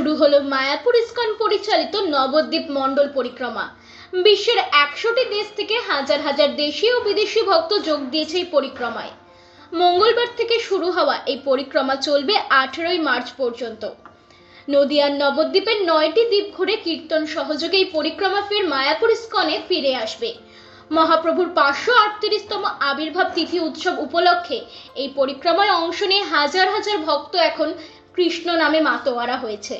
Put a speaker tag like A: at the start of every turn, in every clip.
A: Mayapur ISKCON পরিচালিত নবদ্বীপ মণ্ডল পরিক্রমা। বিশ্বের একশোটি দেশ থেকে হাজার হাজার দেশি ও বিদেশি ভক্ত যোগ দিয়েছে এই পরিক্রমায়। মঙ্গলবার থেকে শুরু হওয়া এই পরিক্রমা চলবে আঠেরোই মার্চ পর্যন্ত। নদিয়ার নবদ্বীপের নয়টি দ্বীপ ঘুরে কীর্তন সহযোগে এই পরিক্রমা ফের মায়াপুর ইস্কনে ফিরে আসবে। মহাপ্রভুর পাঁচশো আটত্রিশতম আবির্ভাব তিথি উৎসব উপলক্ষে এই পরিক্রমায় অংশ নিয়ে হাজার হাজার ভক্ত এখন কৃষ্ণ নামে মাতোয়ারা হয়েছে।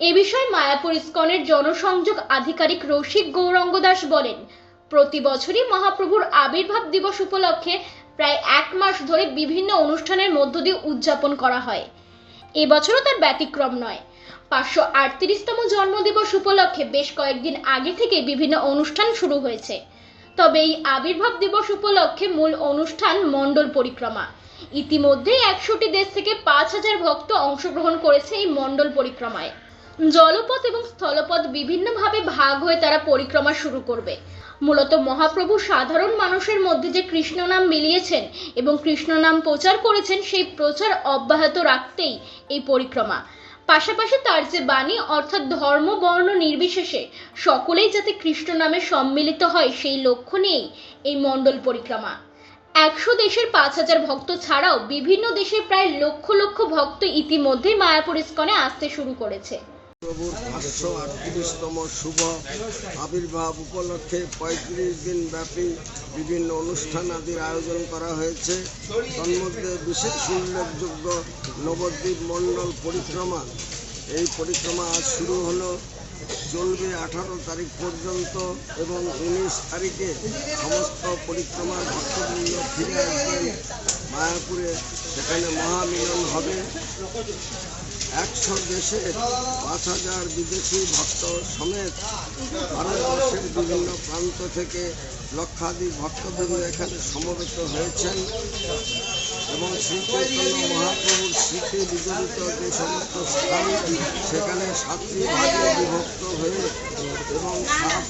A: এ বিষয়ে মায়াপুর ইস্কনের জনসংযোগ আধিকারিক রসিক গৌরঙ্গ দাস বলেন, প্রতি বছরই মহাপ্রভুর আবির্ভাব দিবস উপলক্ষে প্রায় এক মাস ধরে বিভিন্ন অনুষ্ঠানের মধ্য দিয়ে উদযাপন করা হয়। এবছরও তার ব্যতিক্রম নয়। পাঁচশো আটত্রিশতম জন্মদিবস উপলক্ষে বেশ কয়েকদিন আগে থেকে বিভিন্ন অনুষ্ঠান শুরু হয়েছে। তবে এই আবির্ভাব দিবস উপলক্ষে মূল অনুষ্ঠান মণ্ডল পরিক্রমা। ইতিমধ্যেই একশোটি দেশ থেকে পাঁচ হাজার ভক্ত অংশগ্রহণ করেছে এই মণ্ডল পরিক্রমায়। জলপথ এবং স্থলপথ বিভিন্নভাবে ভাগ হয়ে তারা পরিক্রমা শুরু করবে। মূলত মহাপ্রভু সাধারণ মানুষের মধ্যে যে কৃষ্ণ নাম মিলিয়েছেন এবং কৃষ্ণ নাম প্রচার করেছেন, সেই প্রচার অব্যাহত রাখতেই এই পরিক্রমা। পাশাপাশি তার যে বাণী, অর্থাৎ ধর্ম, বর্ণ নির্বিশেষে সকলেই যাতে কৃষ্ণ নামে সম্মিলিত হয়, সেই লক্ষ্য নিয়েই এই মণ্ডল পরিক্রমা। একশো দেশের পাঁচ হাজার ভক্ত ছাড়াও বিভিন্ন দেশের প্রায় লক্ষ লক্ষ ভক্ত ইতিমধ্যেই মায়াপুর ইস্কনে আসতে শুরু করেছে।
B: প্রভুর পাঁচশো আটত্রিশতম শুভ আবির্ভাব উপলক্ষে পঁয়ত্রিশ দিন ব্যাপী বিভিন্ন অনুষ্ঠান আদির আয়োজন করা হয়েছে। তন্মধ্যে বিশেষ উল্লেখযোগ্য নবদ্বীপ মণ্ডল পরিক্রমা এই পরিক্রমা আজ শুরু হলো। চলবে আঠারো তারিখ পর্যন্ত এবং উনিশ তারিখে সমস্ত পরিক্রমার ভক্তবৃন্দ ফিরে আসবেন মায়াপুরে সেখানে মহামিলন হবে। একশো দেশে পাঁচ হাজার বিদেশি ভক্ত সমেত ভারতবর্ষের বিভিন্ন প্রান্ত থেকে লক্ষাধিক ভক্তবৃন্দ এখানে সমবেত হয়েছেন। এবং শ্রী চৈতন্য মহাপ্রভুর স্মৃতি বিজড়িত যে সমস্ত স্থান, সেখানে সাতটি ভাগে বিভক্ত হয়ে এবং সাত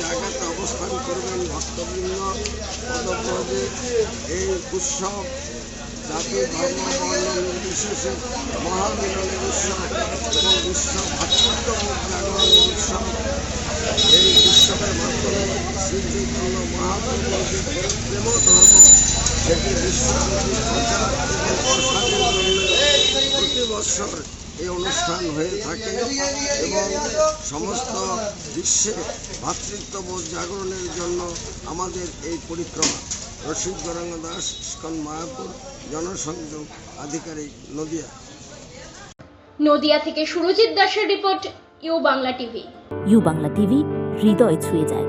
B: জায়গাতে অবস্থান করবেন ভক্তবৃন্দ। এই উৎসব জাতি ধর্ম বর্ণ নির্বিশেষে মহামিলনের উৎসব এবং বিশ্ব ভাতৃত্ববোধ জাগরণের উৎসব। এই উৎসবের মাধ্যমে শ্রী চৈতন্য মহাপ্রভুর যে প্রেম ধর্ম সেটি বিশ্বব্যাপী প্রচার এবং প্রসারের জন্য প্রতি বছর এই অনুষ্ঠান হয়ে থাকে এবং সমস্ত বিশ্বে ভাতৃত্ববোধ জাগরণের জন্য আমাদের এই পরিক্রমা। রসিক গরঙ্গ দাস ইস্কন মায়াপুর জনসংযোগ আধিকারিক নদিয়া।
A: নদিয়া থেকে সুরজিৎ দাসের report U Bangla TV.
C: U Bangla TV হৃদয় ছুঁয়ে যায়।